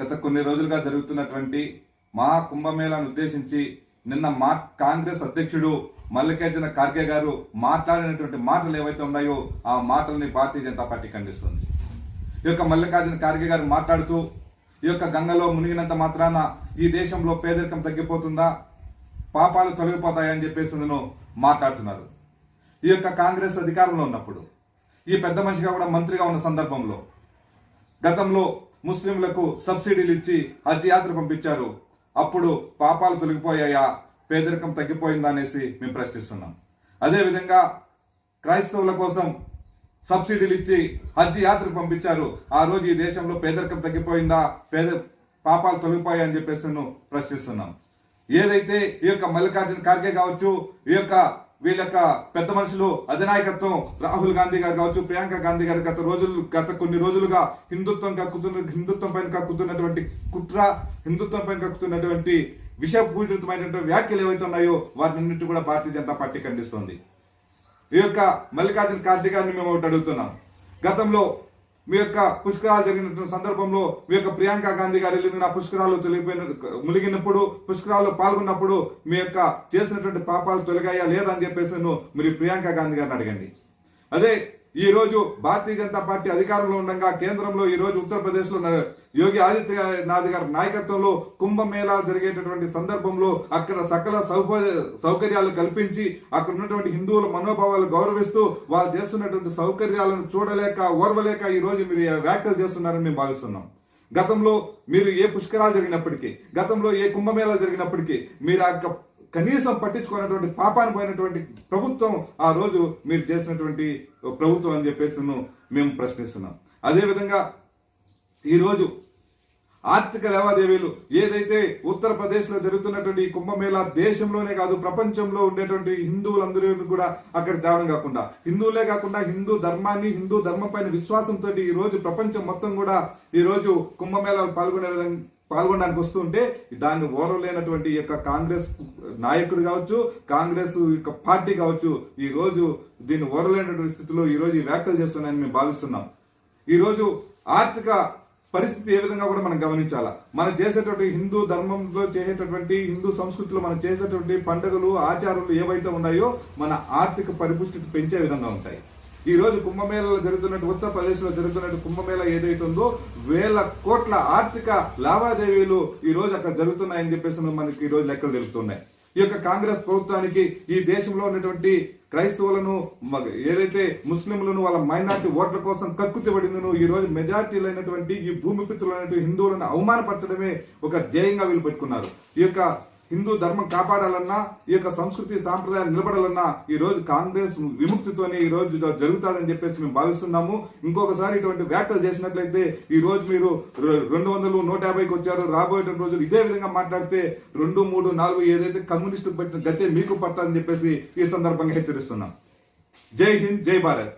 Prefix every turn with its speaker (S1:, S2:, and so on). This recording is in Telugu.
S1: గత కొన్ని రోజులుగా జరుగుతున్నటువంటి మహా కుంభమేళాను ఉద్దేశించి నిన్న మా కాంగ్రెస్ అధ్యక్షుడు మల్లికార్జున ఖార్గే గారు మాట్లాడినటువంటి మాటలు ఏవైతే ఉన్నాయో ఆ మాటల్ని భారతీయ జనతా పార్టీ ఖండిస్తుంది. ఈ యొక్క మల్లికార్జున ఖార్గే గారు మాట్లాడుతూ ఈ యొక్క గంగలో మునిగినంత మాత్రాన ఈ దేశంలో పేదరికం తగ్గిపోతుందా? పాపాలు తొలగిపోతాయని చెప్పేసి నేను మాట్లాడుతున్నారు. ఈ యొక్క కాంగ్రెస్ అధికారంలో ఉన్నప్పుడు ఈ పెద్ద మనిషిగా కూడా మంత్రిగా ఉన్న సందర్భంలో గతంలో ముస్లింలకు సబ్సిడీలు ఇచ్చి హజ్ యాత్ర పంపించారు. అప్పుడు పాపాలు తొలగిపోయాయా? పేదరికం తగ్గిపోయిందా అనేసి మేము ప్రశ్నిస్తున్నాం. అదేవిధంగా క్రైస్తవుల కోసం సబ్సిడీలు ఇచ్చి హజ్ యాత్రకు పంపించారు. ఆ రోజు ఈ దేశంలో పేదరికం తగ్గిపోయిందా? పేద పాపాలు తొలగిపోయాయి అని చెప్పేసి నేను ప్రశ్నిస్తున్నాం. ఏదైతే ఈ యొక్క మల్లికార్జున ఖార్గే కావచ్చు ఈ యొక్క వీళ్ళ యొక్క పెద్ద మనుషులు అధినాయకత్వం రాహుల్ గాంధీ గారు కావచ్చు ప్రియాంక గాంధీ గారు గత రోజులు గత కొన్ని రోజులుగా హిందుత్వం కక్కుతున్న హిందుత్వం పైన కక్కుతున్నటువంటి కుట్ర హిందుత్వం పైన కక్కుతున్నటువంటి విషపూరితమైనటువంటి వ్యాఖ్యలు ఏవైతే ఉన్నాయో వాటినన్నిటి కూడా భారతీయ జనతా పార్టీ ఖండిస్తోంది. ఈ యొక్క మల్లికార్జున ఖార్గే గారిని మేము ఒకటి అడుగుతున్నాం. గతంలో మీ యొక్క పుష్కరాలు జరిగినటువంటి సందర్భంలో మీ యొక్క ప్రియాంక గాంధీ గారు వెళ్ళింది నా పుష్కరాలు తొలగిపోయిన మునిగినప్పుడు పుష్కరాల్లో పాల్గొన్నప్పుడు మీ యొక్క చేసినటువంటి పాపాలు తొలగాయా లేదని చెప్పేసి మీరు ప్రియాంక గాంధీ గారిని అడగండి. అదే ఈరోజు భారతీయ జనతా పార్టీ అధికారంలో ఉండగా కేంద్రంలో ఈరోజు ఉత్తరప్రదేశ్లో యోగి ఆదిత్యనాథ్ గారి నాయకత్వంలో కుంభమేళాలు జరిగేటటువంటి సందర్భంలో అక్కడ సకల సౌకర్యాలు కల్పించి అక్కడ ఉన్నటువంటి హిందువుల మనోభావాలు గౌరవిస్తూ వాళ్ళు చేస్తున్నటువంటి సౌకర్యాలను చూడలేక ఓర్వలేక ఈ రోజు మీరు వ్యాఖ్యలు చేస్తున్నారని మేము భావిస్తున్నాం. గతంలో మీరు ఏ పుష్కరాలు జరిగినప్పటికీ గతంలో ఏ కుంభమేళాలు జరిగినప్పటికీ మీరు ఆ కనీసం పట్టించుకున్నటువంటి పాపాన్ని పోయినటువంటి ప్రభుత్వం ఆ రోజు మీరు చేసినటువంటి ప్రభుత్వం అని చెప్పేసి మేము ప్రశ్నిస్తున్నాం. అదేవిధంగా ఈరోజు ఆర్థిక లావాదేవీలు ఏదైతే ఉత్తరప్రదేశ్లో జరుగుతున్నటువంటి కుంభమేళా దేశంలోనే కాదు ప్రపంచంలో ఉండేటువంటి హిందువులందరూ కూడా అక్కడ తేవడం కాకుండా హిందువులే కాకుండా హిందూ ధర్మాన్ని హిందూ ధర్మం పైన విశ్వాసంతో ఈ రోజు ప్రపంచం మొత్తం కూడా ఈ రోజు కుంభమేళాలు పాల్గొనే విధంగా పాల్గొనడానికి వస్తుంటే దాన్ని ఓరలేనటువంటి యొక్క కాంగ్రెస్ నాయకుడు కావచ్చు కాంగ్రెస్ యొక్క పార్టీ కావచ్చు ఈ రోజు దీన్ని ఓరలేనటువంటి స్థితిలో ఈ రోజు ఈ వ్యాఖ్యలు చేస్తున్నాయని మేము భావిస్తున్నాం. ఈరోజు ఆర్థిక పరిస్థితి ఏ విధంగా కూడా మనం గమనించాలా? మనం చేసేటువంటి హిందూ ధర్మంలో చేసేటటువంటి హిందూ సంస్కృతిలో మనం చేసేటువంటి పండుగలు ఆచారాలు ఏవైతే ఉన్నాయో మన ఆర్థిక పరిపుష్టి పెంచే విధంగా ఉంటాయి. ఈ రోజు కుంభమేళలో జరుగుతున్నట్టు ఉత్తరప్రదేశ్లో జరుగుతున్నట్టు కుంభమేళ ఏదైతే ఉందో వేల కోట్ల ఆర్థిక లావాదేవీలు ఈ రోజు అక్కడ జరుగుతున్నాయని చెప్పేసి మనకి ఈ రోజు లెక్కలు తెలుపుతున్నాయి. ఈ యొక్క కాంగ్రెస్ ప్రభుత్వానికి ఈ దేశంలో ఉన్నటువంటి క్రైస్తవులను ఏదైతే ముస్లింలను వాళ్ళ మైనార్టీ ఓట్ల కోసం కక్కుతిబడిందను ఈ రోజు మెజార్టీలైనటువంటి ఈ భూమి పిత్రులైనటువంటి హిందువులను అవమానపరచడమే ఒక ధ్యేయంగా వీళ్ళు పెట్టుకున్నారు. ఈ యొక్క హిందూ ధర్మం కాపాడాలన్నా ఈ యొక్క సంస్కృతి సాంప్రదాయం నిలబడాలన్నా ఈ రోజు కాంగ్రెస్ విముక్తితోనే ఈ రోజు జరుగుతుందని చెప్పేసి మేము భావిస్తున్నాము. ఇంకొకసారి ఇటువంటి వ్యాఖ్యలు చేసినట్లయితే ఈ రోజు మీరు రెండు వందలు నూట యాభైకి వచ్చారు. రాబోయే రోజులు ఇదే విధంగా మాట్లాడితే రెండు మూడు నాలుగు ఏదైతే కమ్యూనిస్టు పెట్టిన గతే మీకు పడతాదని చెప్పేసి ఈ సందర్భంగా హెచ్చరిస్తున్నాం. జై హింద్ జై భారత్.